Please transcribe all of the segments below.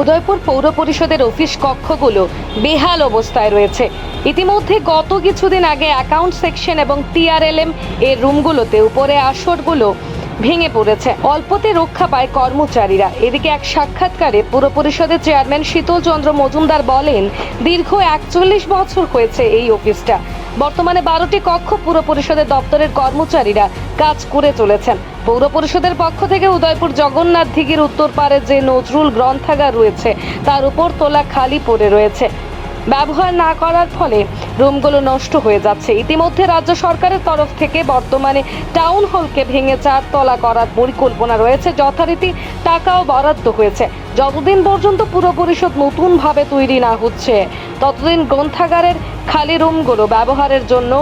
উদয়পুর পৌর পরিষদের অফিস কক্ষগুলো বেহাল অবস্থায় রয়েছে। ইতিমধ্যে গত কিছুদিন আগে অ্যাকাউন্ট সেকশন এবং টিআরএলএম এর রুমগুলোতে উপরে আসরগুলো ভেঙে পড়েছে। অল্পতে রক্ষা পায় কর্মচারীরা। এদিকে এক সাক্ষাৎকারে পুর পরিষদের চেয়ারম্যান শীতল চন্দ্র মজুমদার বলেন, দীর্ঘ একচল্লিশ বছর হয়েছে এই অফিসটা। বর্তমানে বারোটি কক্ষ পুর পরিষদের দপ্তরের কর্মচারীরা কাজ করে চলেছেন। পৌর পরিষদের পক্ষ থেকে উদয়পুর জগন্নাথ দিঘির উত্তর পারে যে নজরুল গ্রন্থাগার রয়েছে, তার উপর তোলা খালি পড়ে রয়েছে। ব্যবহার না করার ফলে রুমগুলো নষ্ট হয়ে যাচ্ছে। ইতিমধ্যে রাজ্য সরকারের তরফ থেকে বর্তমানে টাউন হলকে ভেঙে চারতলা করার পরিকল্পনা রয়েছে। যথারীতি টাকাও বরাদ্দ হয়েছে। যতদিন পর্যন্ত পুরো পরিষদ নতুনভাবে তৈরি না হচ্ছে, ততদিন গ্রন্থাগারের খালি রুমগুলো ব্যবহারের জন্য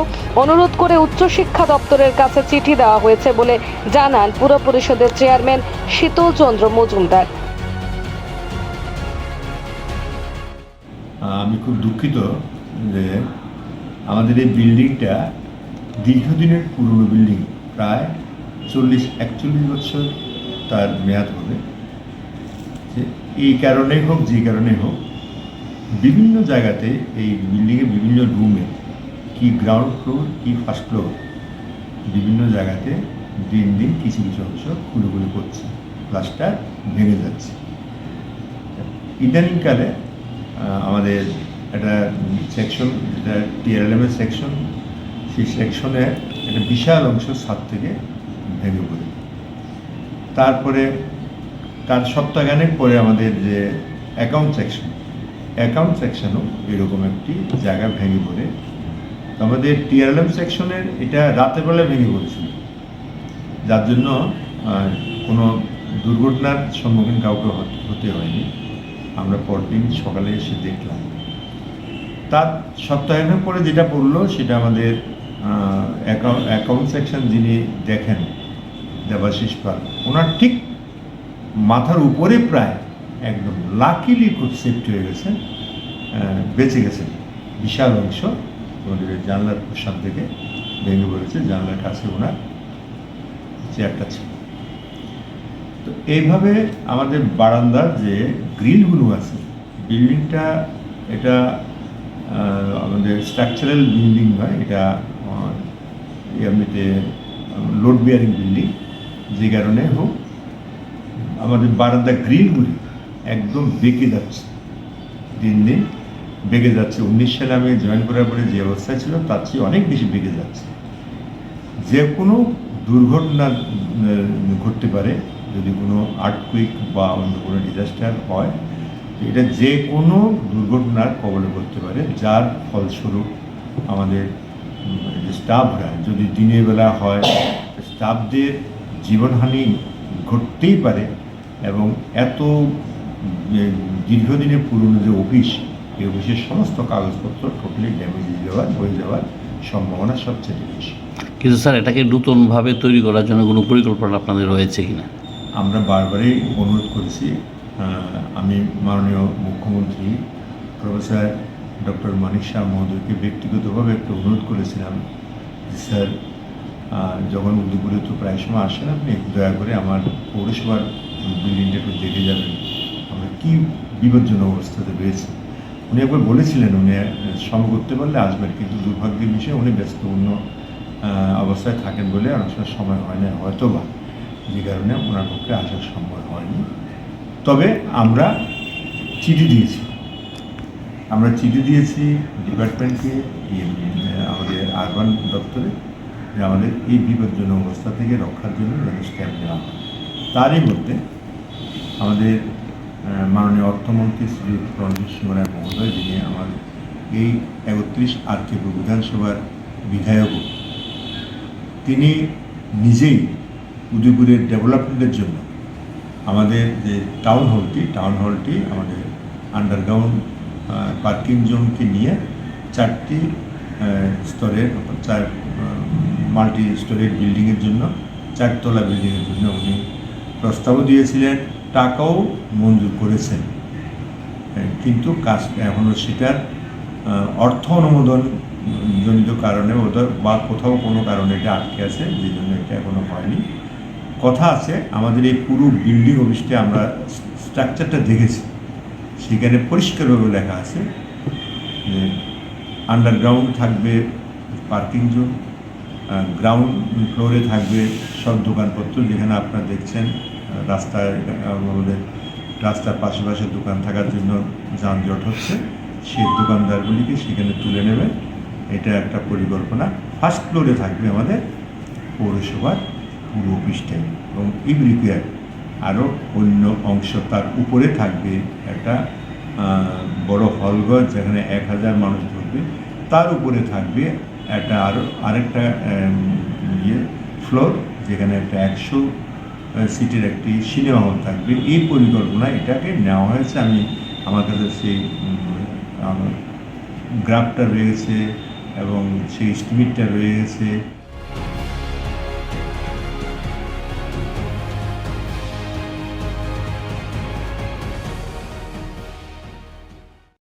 অনুরোধ করে উচ্চশিক্ষা দপ্তরের কাছে চিঠি দেওয়া হয়েছে বলে জানান পুর পরিষদের চেয়ারম্যান শীতল চন্দ্র মজুমদার। খুব দুঃখিত যে আমাদের এই বিল্ডিংটা দীর্ঘদিনের পুরনো বিল্ডিং, প্রায় চল্লিশ, একচল্লিশ বছর তার মেয়াদ হবে। এই কারণেই হোক, যে কারণে হোক, বিভিন্ন জায়গাতে এই বিল্ডিংয়ের বিভিন্ন রুমে কি গ্রাউন্ড ফ্লোর, কি ফার্স্ট ফ্লোর, বিভিন্ন জায়গাতে দিন দিন কিছু কিছু অংশ খুলে খুলে করছে প্লাস্টার ভেঙে যাচ্ছে। ইদানিংকালে আমাদের একটা সেকশন যেটা টিআরএলএমের সেকশন সেই সেকশনে একটা বিশাল অংশ ছাদ থেকে ভেঙে পড়ে। তারপরে, তার সপ্তাহখানেক পরে আমাদের যে অ্যাকাউন্ট সেকশন অ্যাকাউন্ট সেকশনও এরকম একটি জায়গা ভেঙে পড়ে। আমাদের টিআরএলএম সেকশনের এটা রাতের বেলা ভেঙে পড়েছিল। যার জন্য কোনো দুর্ঘটনার সম্মুখীন কাউকে হতে হয়নি। আমরা পরদিন সকালে এসে দেখলাম। তার সপ্তাহের পরে যেটা পড়ল সেটা আমাদের অ্যাকাউন্ট সেকশন যিনি দেখেন দেবাশিস পাল, ওনার ঠিক মাথার উপরে প্রায় একদম লাকিলি খুব সেফটি হয়ে গেছে বেঁচে গেছেন বিশাল অংশ এই জানলার প্রসাদ থেকে ভেঙে পড়েছে, জানলার কাছে ওনার চেয়ারটা ছিল। তো এইভাবে আমাদের বারান্দার যে গ্রিলগুলো আছে বিল্ডিংটা এটা আমাদের স্ট্রাকচারাল বিল্ডিং নয় এটা এমনিতে লোড বিয়ারিং বিল্ডিং যে কারণে হোক, আমাদের বারান্দা গ্রিলগুলি একদম বেঁকে যাচ্ছে। দিন দিন বেঁকে যাচ্ছে। উনিশ সালে আমি জয়েন করার পরে যে অবস্থা ছিল, তার চেয়ে অনেক বেশি বেঁকে যাচ্ছে। যে কোনো দুর্ঘটনা ঘটতে পারে। যদি কোনো আর্টকুইক বা অন্য কোনো ডিজাস্টার হয় এটা যে কোনো দুর্ঘটনার কবলে করতে পারে যার ফলস্বরূপ আমাদের যে স্টাফরা যদি দিনের বেলা হয় স্টাফদের জীবনহানি ঘটতেই পারে এবং এত দীর্ঘদিনের পুরনো যে অফিস এই অফিসের সমস্ত কাগজপত্র টোটালি ড্যামেজ যাওয়ার হয়ে যাওয়ার সম্ভাবনা সবচেয়ে বেশি। কিন্তু স্যার এটাকে নতুনভাবে তৈরি করার জন্য কোনো পরিকল্পনা আপনাদের রয়েছে কিনা? আমরা বারবারই অনুরোধ করেছি আমি মাননীয় মুখ্যমন্ত্রী প্রফেসর ডক্টর মানিক শাহ মহোদয়কে ব্যক্তিগতভাবে একটু অনুরোধ করেছিলাম স্যার যখন উদয়পুরে তো প্রায় সময় আসেন আপনি দয়া করে আমার পৌরসভার বিল্ডিংটা একটু দেখে যাবেন। আমরা কী বিপজ্জনক অবস্থাতে রয়েছে? উনি একবার বলেছিলেন, উনি সময় করতে পারলে আসবেন, কিন্তু দুর্ভাগ্যের বিষয়ে উনি ব্যস্তপূর্ণ অবস্থায় থাকেন বলে অনেক সময় সময় হয় না হয়তো বা যে কারণে ওনার পক্ষে আসার সম্ভব হয়নি। তবে আমরা চিঠি দিয়েছি। আমরা চিঠি দিয়েছি ডিপার্টমেন্টকে আমাদের আরবান দপ্তরে, যে আমাদের এই বিপজ্জনক অবস্থা থেকে রক্ষার জন্য যাতে স্ট্যাম্প নেওয়া হয়। তারই মধ্যে আমাদের মাননীয় অর্থমন্ত্রী শ্রী রঞ্জিত সিংহ রায় মহোদয়, যিনি আমাদের এই একত্রিশ আর কেবল বিধানসভার বিধায়কও, তিনি নিজেই উদয়পুরের ডেভেলপমেন্টের জন্য আমাদের যে টাউন হলটি টাউন হলটি আমাদের আন্ডারগ্রাউন্ড পার্কিং জোনকে নিয়ে চারটি স্তরের, চার মাল্টি স্টোরেজ বিল্ডিংয়ের জন্য, চারতলা বিল্ডিংয়ের জন্য উনি প্রস্তাবও দিয়েছিলেন, টাকাও মঞ্জুর করেছেন। কিন্তু কাজ এখনও সেটার অর্থ অনুমোদন জনিত কারণে ওদের বা কোথাও কোনো কারণে এটা আটকে আছে যে জন্য এটা এখনও হয়নি। কথা আছে, আমাদের এই পুরো বিল্ডিং অফিসটা আমরা স্ট্রাকচারটা দেখেছি। সেখানে পরিষ্কারভাবে লেখা আছে যে আন্ডারগ্রাউন্ড থাকবে পার্কিং জোন গ্রাউন্ড ফ্লোরে থাকবে সব দোকানপত্র যেখানে আপনারা দেখছেন রাস্তায় আমাদের রাস্তার পাশে দোকান থাকার জন্য যানজট হচ্ছে। সেই দোকানদারগুলিকে সেখানে তুলে নেবে। এটা একটা পরিকল্পনা। ফার্স্ট ফ্লোরে থাকবে আমাদের পৌরসভার পূর্ব পৃষ্ঠায় এবং ইউরিপিয়ার আরও অন্য অংশ তার উপরে থাকবে একটা বড় হলঘর যেখানে এক হাজার মানুষ ধরবে। তার উপরে থাকবে একটা আরও আরেকটা ইয়ে ফ্লোর যেখানে একটা একশো সিটের একটি সিনেমা হল থাকবে। এই পরিকল্পনা এটাকে নেওয়া হয়েছে। আমি আমার কাছে সেই গ্রাফটা রয়েছে এবং সেই স্টিমিটটা রয়ে গেছে